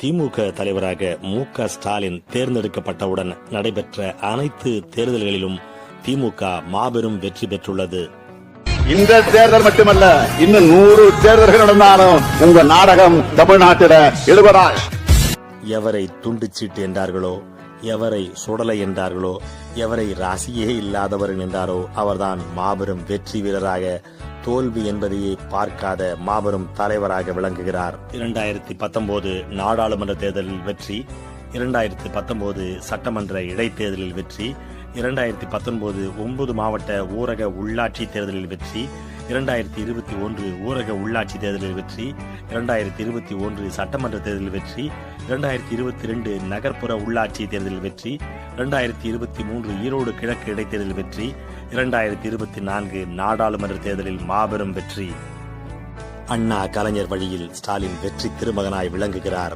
திமுக தலைவராக மு க ஸ்டாலின் தேர்ந்தெடுக்கப்பட்டவுடன் நடைபெற்ற அனைத்து தேர்தல்களிலும் திமுக மாபெரும் வெற்றி பெற்றுள்ளது. இந்த தேர்தல் மட்டுமல்ல இன்னும் நூறு தேர்தல்கள் நடந்தாலும் உங்க நாடகம் தமிழ்நாட்டில எழுபதாய். எவரை துண்டுச்சீட்டு என்றார்களோ எவரை சுடலை என்றார்களோ எவரை ராசியே இல்லாதவர் என்றாரோ அவர்தான் மாபெரும் வெற்றி வீரராக தோல்வி என்பதையே பார்க்காத மாபெரும் தலைவராக விளங்குகிறார். இரண்டாயிரத்தி பத்தொன்பது நாடாளுமன்ற தேர்தலில் வெற்றி இரண்டாயிரத்தி பத்தொன்பது சட்டமன்ற இடைத்தேர்தலில் வெற்றி இரண்டாயிரத்தி பத்தொன்பது ஒன்பது மாவட்ட ஊரக உள்ளாட்சி தேர்தலில் வெற்றி இரண்டாயிரத்தி இருபத்தி ஒன்று ஊரக உள்ளாட்சி தேர்தலில் வெற்றி இரண்டாயிரத்தி இருபத்தி ஒன்று சட்டமன்ற தேர்தலில் வெற்றி இரண்டாயிரத்தி இருபத்தி ரெண்டு நகர்ப்புற உள்ளாட்சி தேர்தலில் வெற்றி இரண்டாயிரத்தி இருபத்தி மூன்று ஈரோடு கிழக்கு இடைத்தேர்தலில் வெற்றி இரண்டாயிரத்தி இருபத்தி நான்கு நாடாளுமன்ற தேர்தலில் மாபெரும் வெற்றி. அண்ணா கலைஞர் வழியில் ஸ்டாலின் வெற்றி திருமகனாய் விளங்குகிறார்.